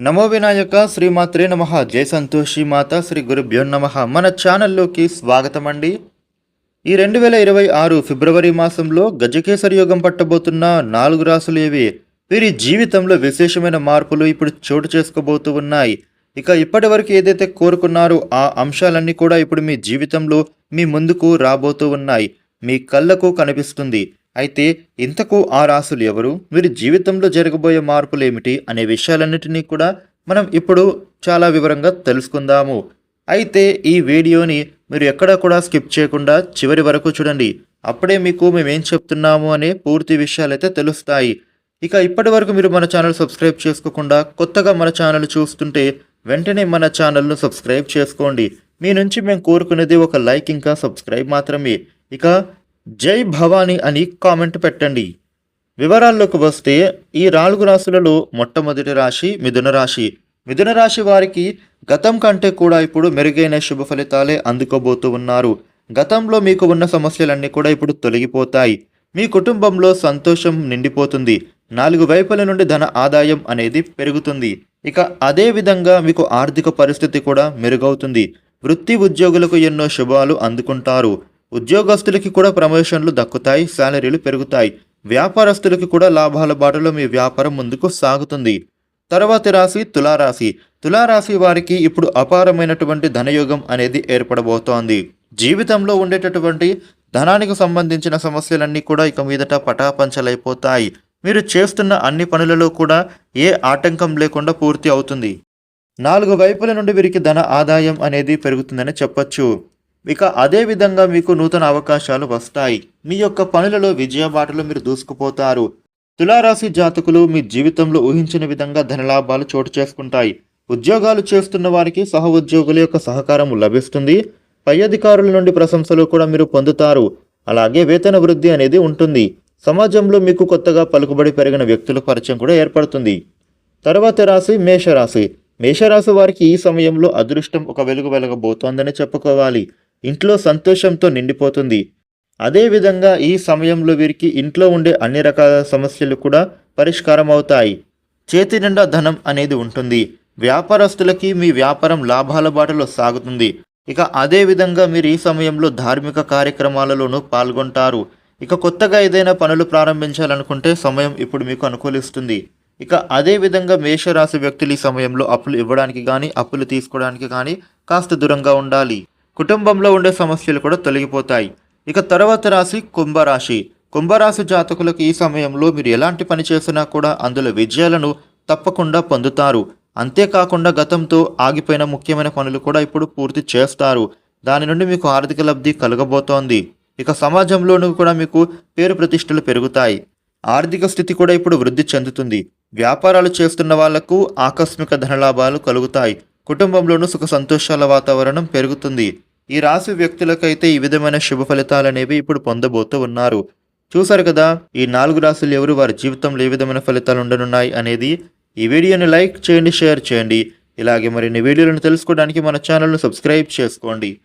నమో వినాయక శ్రీమాత్రే నమ. జయ సంతోషి మాత శ్రీ గురుభ్యో నమ. మన ఛానల్లోకి స్వాగతం అండి ఈ రెండు వేల ఇరవై ఆరు ఫిబ్రవరి మాసంలో గజకేసరి యోగం పట్టబోతున్న నాలుగు రాసులు ఏవి? వీరి జీవితంలో విశేషమైన మార్పులు ఇప్పుడు చోటు చేసుకోబోతూ ఉన్నాయి. ఇక ఇప్పటి వరకు ఏదైతే కోరుకున్నారో ఆ అంశాలన్నీ కూడా ఇప్పుడు మీ జీవితంలో మీ ముందుకు రాబోతూ ఉన్నాయి. మీ కళ్ళకు కనిపిస్తుంది. అయితే ఇంతకు ఆ రాసులు ఎవరు? వీరి జీవితంలో జరగబోయే మార్పులు ఏమిటి అనే విషయాలన్నిటినీ కూడా మనం ఇప్పుడు చాలా వివరంగా తెలుసుకుందాము. అయితే ఈ వీడియోని మీరు ఎక్కడా కూడా స్కిప్ చేయకుండా చివరి వరకు చూడండి. అప్పుడే మీకు మేమేం చెప్తున్నాము అనే పూర్తి విషయాలైతే తెలుస్తాయి. ఇక ఇప్పటి వరకు మీరు మన ఛానల్ సబ్స్క్రైబ్ చేసుకోకుండా కొత్తగా మన ఛానల్ చూస్తుంటే వెంటనే మన ఛానల్ను సబ్స్క్రైబ్ చేసుకోండి. మీ నుంచి మేము కోరుకునేది ఒక లైక్ ఇంకా సబ్స్క్రైబ్ మాత్రమే. ఇక జై భవానీ అని కామెంట్ పెట్టండి. వివరాల్లోకి వస్తే ఈ నాలుగు రాశులలో మొట్టమొదటి రాశి మిథున రాశి. మిథున రాశి వారికి గతం కంటే కూడా ఇప్పుడు మెరుగైన శుభ ఫలితాలే అందుకోబోతూ ఉన్నారు. గతంలో మీకు ఉన్న సమస్యలన్నీ కూడా ఇప్పుడు తొలగిపోతాయి. మీ కుటుంబంలో సంతోషం నిండిపోతుంది. నాలుగు వైపుల నుండి ధన ఆదాయం అనేది పెరుగుతుంది. ఇక అదే విధంగా మీకు ఆర్థిక పరిస్థితి కూడా మెరుగవుతుంది. వృత్తి ఉద్యోగులకు ఎన్నో శుభాలు అందుకుంటారు. ఉద్యోగస్తులకి కూడా ప్రమోషన్లు దక్కుతాయి శాలరీలు పెరుగుతాయి. వ్యాపారస్తులకి కూడా లాభాల బాటలో మీ వ్యాపారం ముందుకు సాగుతుంది. తర్వాతి రాశి తులారాశి. తులారాశి వారికి ఇప్పుడు అపారమైనటువంటి ధనయోగం అనేది ఏర్పడబోతోంది. జీవితంలో ఉండేటటువంటి ధనానికి సంబంధించిన సమస్యలన్నీ కూడా ఇక మీదట పటాపంచలైపోతాయి. మీరు చేస్తున్న అన్ని పనులలో కూడా ఏ ఆటంకం లేకుండా పూర్తి అవుతుంది. నాలుగు వైపుల నుండి వీరికి ధన ఆదాయం అనేది పెరుగుతుందని చెప్పొచ్చు. ఇక అదే విధంగా మీకు నూతన అవకాశాలు వస్తాయి. మీ యొక్క పనులలో విజయబాటలో మీరు దూసుకుపోతారు. తులారాశి జాతకులు మీ జీవితంలో ఊహించిన విధంగా ధనలాభాలు చోటు చేసుకుంటాయి. ఉద్యోగాలు చేస్తున్న వారికి సహ ఉద్యోగుల యొక్క సహకారం లభిస్తుంది. పై అధికారుల నుండి ప్రశంసలు కూడా మీరు పొందుతారు. అలాగే వేతన వృద్ధి అనేది ఉంటుంది. సమాజంలో మీకు కొత్తగా పలుకుబడి పెరిగిన వ్యక్తుల పరిచయం కూడా ఏర్పడుతుంది. తర్వాత రాశి మేషరాశి. మేషరాశి వారికి ఈ సమయంలో అదృష్టం ఒక వెలుగు వెలగబోతోందని చెప్పుకోవాలి. ఇంట్లో సంతోషంతో నిండిపోతుంది. అదేవిధంగా ఈ సమయంలో వీరికి ఇంట్లో ఉండే అన్ని రకాల సమస్యలు కూడా పరిష్కారం అవుతాయి చేతి నిండా ధనం అనేది ఉంటుంది. వ్యాపారస్తులకి మీ వ్యాపారం లాభాల బాటలో సాగుతుంది. ఇక అదే విధంగా మీరు ఈ సమయంలో ధార్మిక కార్యక్రమాలలోనూ పాల్గొంటారు. ఇక కొత్తగా ఏదైనా పనులు ప్రారంభించాలనుకుంటే సమయం ఇప్పుడు మీకు అనుకూలిస్తుంది. ఇక అదే విధంగా మేషరాశి వ్యక్తులు ఈ సమయంలో అప్పులు ఇవ్వడానికి కానీ అప్పులు తీసుకోవడానికి కానీ కాస్త దూరంగా ఉండాలి. కుటుంబంలో ఉండే సమస్యలు కూడా తొలగిపోతాయి. ఇక తర్వాత రాశి కుంభరాశి. కుంభరాశి జాతకులకు ఈ సమయంలో మీరు ఎలాంటి పని చేసినా కూడా అందులో విజయాలను తప్పకుండా పొందుతారు. అంతేకాకుండా గతంతో ఆగిపోయిన ముఖ్యమైన పనులు కూడా ఇప్పుడు పూర్తి చేస్తారు. దాని నుండి మీకు ఆర్థిక లబ్ధి కలగబోతోంది. ఇక సమాజంలోనూ కూడా మీకు పేరు ప్రతిష్టలు పెరుగుతాయి. ఆర్థిక స్థితి కూడా ఇప్పుడు వృద్ధి చెందుతుంది. వ్యాపారాలు చేస్తున్న వాళ్ళకు ఆకస్మిక ధనలాభాలు కలుగుతాయి. కుటుంబంలోనూ సుఖ సంతోషాల వాతావరణం పెరుగుతుంది. ఈ రాశి వ్యక్తులకైతే ఈ విధమైన శుభ ఫలితాలు అనేవి ఇప్పుడు పొందబోతూ ఉన్నారు. చూసారు కదా ఈ నాలుగు రాశులు ఎవరు? వారి జీవితంలో ఏ విధమైన ఫలితాలు ఉండనున్నాయి అనేది ఈ వీడియోని లైక్ చేయండి షేర్ చేయండి. ఇలాగే మరిన్ని వీడియోలను తెలుసుకోవడానికి మన ఛానల్ను సబ్స్క్రైబ్ చేసుకోండి.